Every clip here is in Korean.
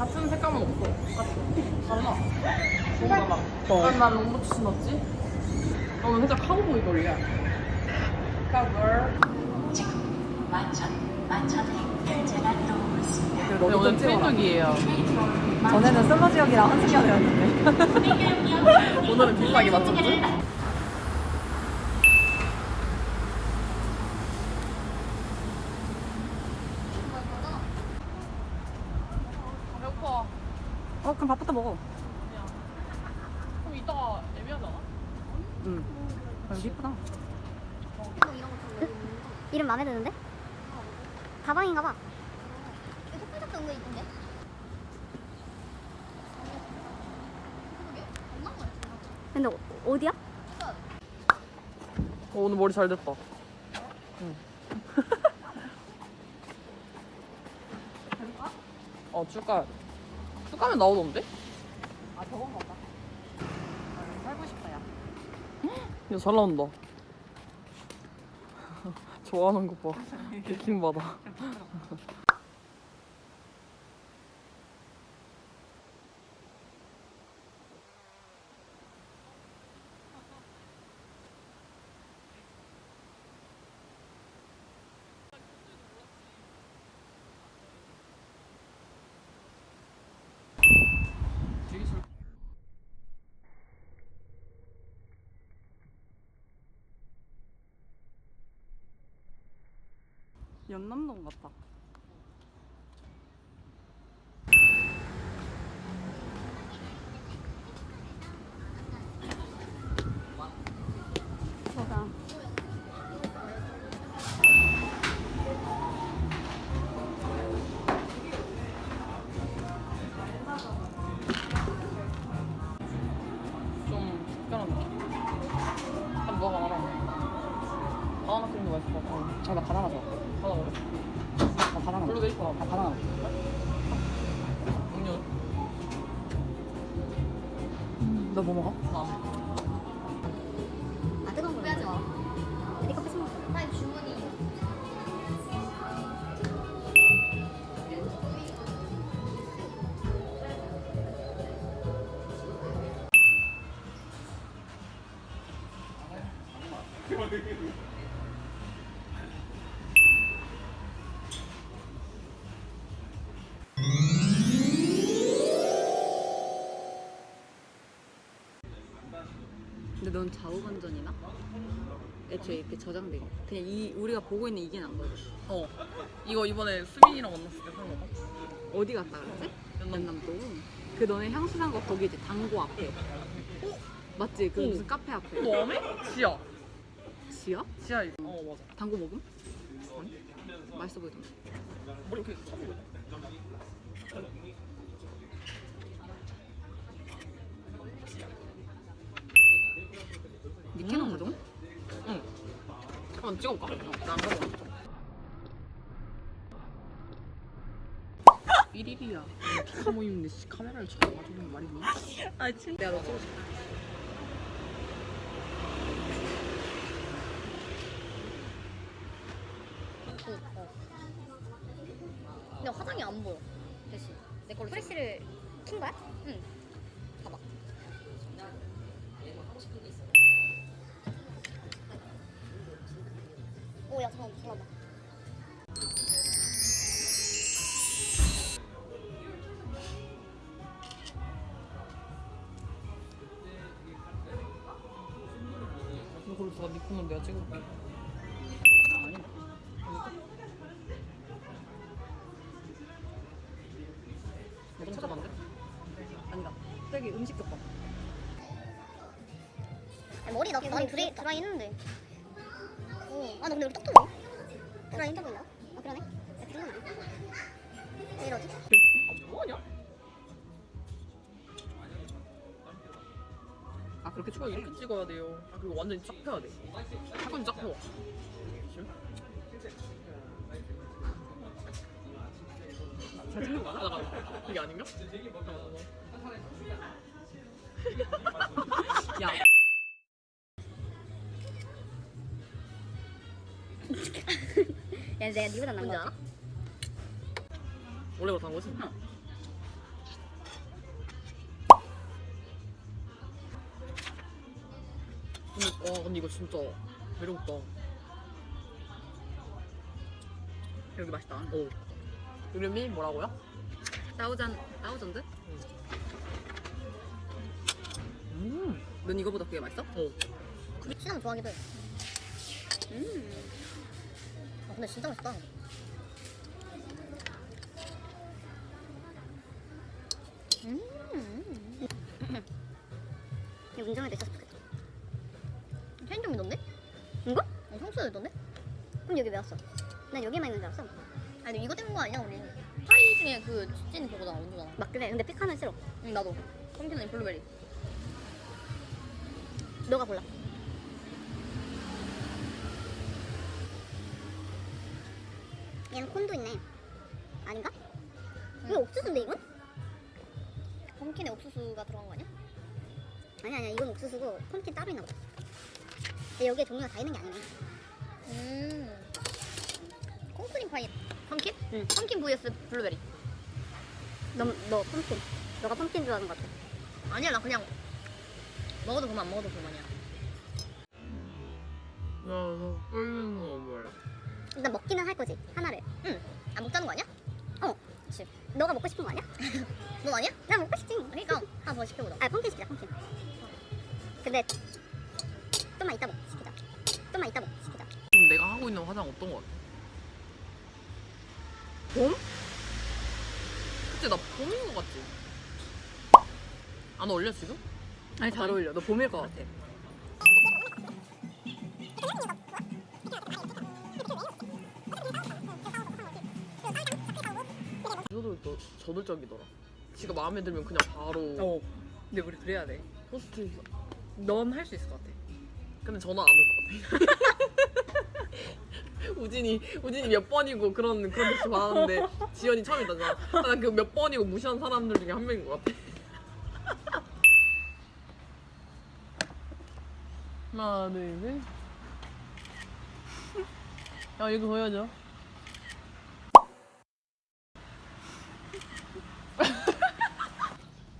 같은 색감은 없어. 같은. 달라. 뭔가 막. 어. 아, 난 롱부츠 신었지? 너는 살짝 카우보이 걸이야. 카우보이. 지금 완전 완전 결제가 들어오고 있습니다. 그 근데 오늘 트윈족이에요. 전에는 솔로 지역이랑 한승연이었는데 오늘은 비싸게 맞췄지? 어, 그럼 밥부터 먹어. 그럼 이따가 애매하지 않아? 응. 아, 여기 이쁘다. 이름 마음에 드는데? 가방인가 봐. 은근 이쁜데? 근데 어, 어디야? 어, 오늘 머리 잘 됐다. 응. 어, 쭉가 야 가면 나오던데? 아, 저건가 보다. 아, 살고 싶다, 야. 이거 잘 나온다. 좋아하는 것 봐. 느낌 받아. 연남동 같다. 바나나. 아, 바나나. 음료. 너뭐 먹어? 근데 넌 좌우 반전이나? 애초에 이렇게 저장돼. 그냥 이 우리가 보고 있는 이게 난 거지. 어. 이거 이번에 수민이랑 만났을 때 산 거다. 어디 갔다 그랬지? 연남. 연남동. 그 너네 향수 산 거 거기 이제 당고 앞에. 맞지? 그 오. 무슨 카페 앞에. 너 안해? 지야. 지야? 지야. 이거. 어 맞아. 당고 먹음? 맛있어 보이던데. 머리 이렇게 차고 니케노 음. 우동? 응. 한번 찍어볼까? 나안 가져왔어. 1일이야. 피카 모임인데 씨, 카메라를 쳐가지고 말이 니아 진짜. 내가 너 찍어줄게. 근데 화장이 안 보여. 대신 내 걸로 프레쉬를 킨 거야? 응. 봐봐. 오 야 잠깐 잠깐만. 이거 걸로 니 폰은 내가. 아니다. 너좀 잠깐만. 아니다. 저기 음식 덮밥. 머리 나 머리 드라이 드라이 했는데. 오. 아나 근데 우리 똑똑해. 드라이 했다 보인다. 아 그러네. 야 그러네. 왜 이러지? 아 뭐하냐? 아 그렇게 좋아해? 이렇게 찍어야 돼요. 아 그리고 완전히 쫙 펴야 돼. 사건 쫙 펴. 잘 찍는 거? 잠깐 이게 아닌가? 야. 야 내가 니보다 나은 거 알아? 원래 그렇다는 거지? 근데, 와, 근데 이거 진짜 매력있다. 여기 맛있다. 어. 이름이 뭐라고요? 따우잔 따우전드? 음. 넌 이거보다 그게 맛있어? 어. 시나몬 좋아하기도 해. 음. 아, 근데 진짜 맛있다. 음. 이거 좋겠다. 편의점 있던데? 이거? 어, 성수에 있던데? 그럼 여기 왜 왔어? 난 여기만 있는 줄 알았어. 아니, 이거 때문 거 아니야, 우리? 파이 중에 그찐 그거잖아, 원두잖아. 막 그래. 근데 피카는 싫어. 응, 나도. 펌킨 앤 블루베리. 너가 골라. 얘는 콘도 있네. 아닌가? 이거 옥수수인데 이건? 펌킨에 옥수수가 들어간 거 아니야? 아니 아니야 이건 옥수수고 펌킨 따로 있나 보다. 근데 여기에 종류가 다 있는 게 아니네. 음. 콩크림 파이. 펌킨? 응. 펌킨 vs 블루베리. 너, 너 펌킨. 너가 펌킨 좋아하는 것 같아. 아니야, 나 그냥 먹어도 그만, 안 먹어도 그만이야. 나, 나 끓는 거 뭐야? 일단 먹기는 할 거지 하나를. 응. 안 먹자는 거 아니야? 어. 그렇지. 너가 먹고 싶은 거 아니야? 넌 아니야? 나 먹고 싶지. 그러니까 하나 더 시켜보자. 아 펌킨 시키자 펌킨. 근데 좀만 이따 먹 시키자. 좀만 이따 먹 시키자. 지금 내가 하고 있는 화장 어떤 거 같아? 봄? 그치, 나 봄인 거 같지? 안 어울려, 지금? 아니 잘 어울려. 너 봄일 것 같아. 저도 저돌적이더라. 지가 마음에 들면 그냥 바로 어. 근데 우리 그래야 돼. 포스트 넌할 수 있을 것 같아. 근데 전화 안 올 것 같아. 우진이 우진이 몇 번이고 그런 그런 듯이 봤는데 지연이 처음이다잖아. 난그몇 번이고 무시한 사람들 중에 한 명인 것 같아. 하나 둘 셋. 야 이거 보여줘.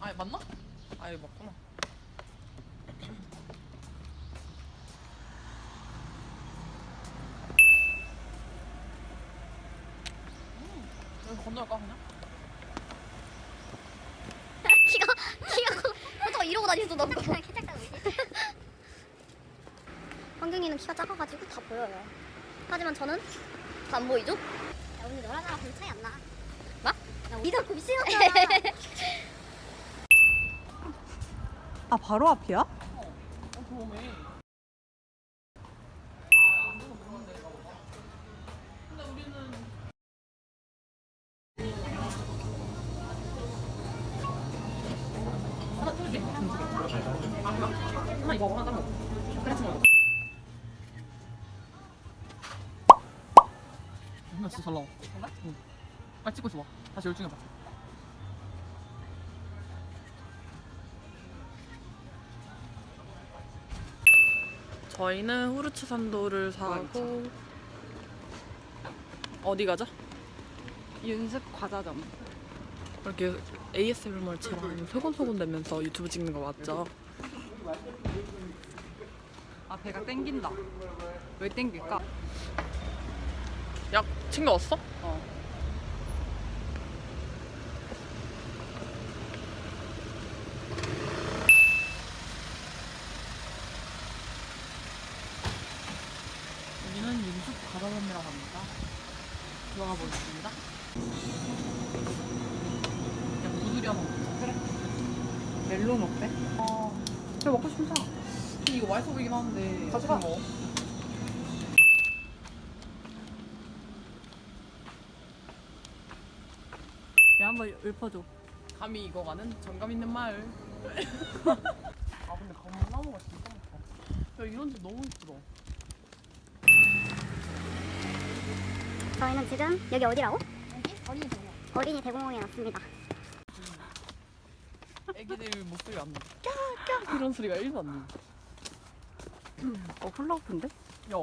아 맞나? 아 이거 맞구나. 여기 건너갈까 그냥? 키가 키가 어쩌고 이러고 다니서 너무 키 작다고 황경이는 키가 작아가지고 다 보여요. 하지만 저는 다 안 보이죠? 야 오늘 너랑 나랑 별 차이 안 나. 뭐? 야 우리가 곱씹었잖아. 아 바로 앞이야? 진짜 잘 나와. 응. 빨리 찍고 있어 봐. 다시 열중해 봐. 저희는 후르츠 산도를 사고 어디 가죠? 윤습 과자점. 이렇게 ASMR처럼 소곤소곤 대면서 유튜브 찍는 거 맞죠? 아 배가 땡긴다. 왜 땡길까? 약 챙겨왔어? 어. 여기는 가다점이라고 합니다. 들어가 보겠습니다. 그냥 한번 먹자. 그래. 멜론 어때? 어, 그래 먹고 사. 근데 이거 맛있어 보이긴 하는데. 가져가. 뭐. 야 한번 읊어줘. 감히 익어가는 정감 있는 마을. 아 근데 감나무가 진짜 많다. 야 이런 집 너무 이쁘다. 저희는 지금 여기 어디라고? 어린이 대공원. 어린이 대공원에 왔습니다. 애기들 목소리 안 나. 깍깍 이런 소리가 1도 안 나. 어 훌라후프인데? 야,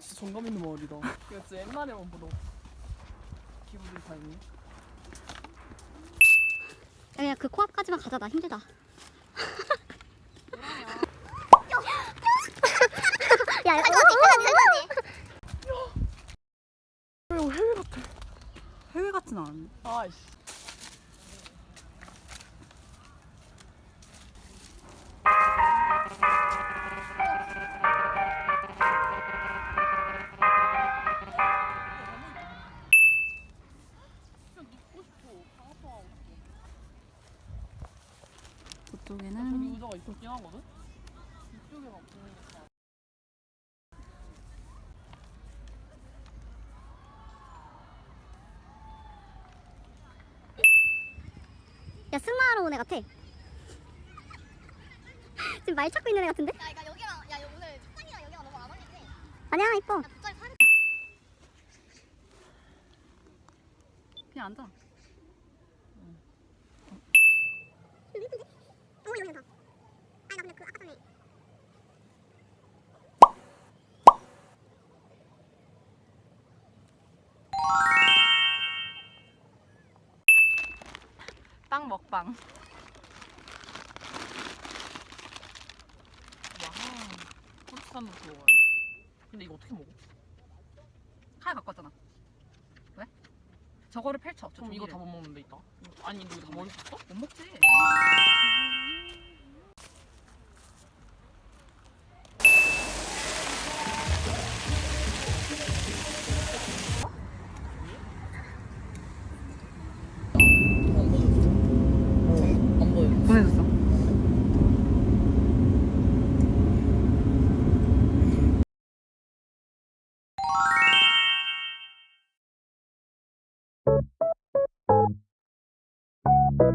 진짜 정감 있는 마을이다. 이거 진짜 옛날에만 보던 기분이 다 있네. 그냥 그 코앞까지만 가자 나 힘들다. 그만. 야 승마하러 온 애 같아. 지금 말 찾고 있는 애 같은데? 야, 그러니까 여기랑 야 여기 오늘 책상이랑 여기가 너무 안 어울리지? 야, 아니야 이뻐. 돗자리 사야 그냥 앉아. 먹방. 와. 프로테스탄도 들어가요. 근데 이거 어떻게 먹어? 칼 갖고 왔잖아. 왜? 저거를 펼쳐. 저 그럼 이거 다 종이를. 못 먹는데 있다. 아니 이거 다 먹을 수 있어? 못 먹지. 아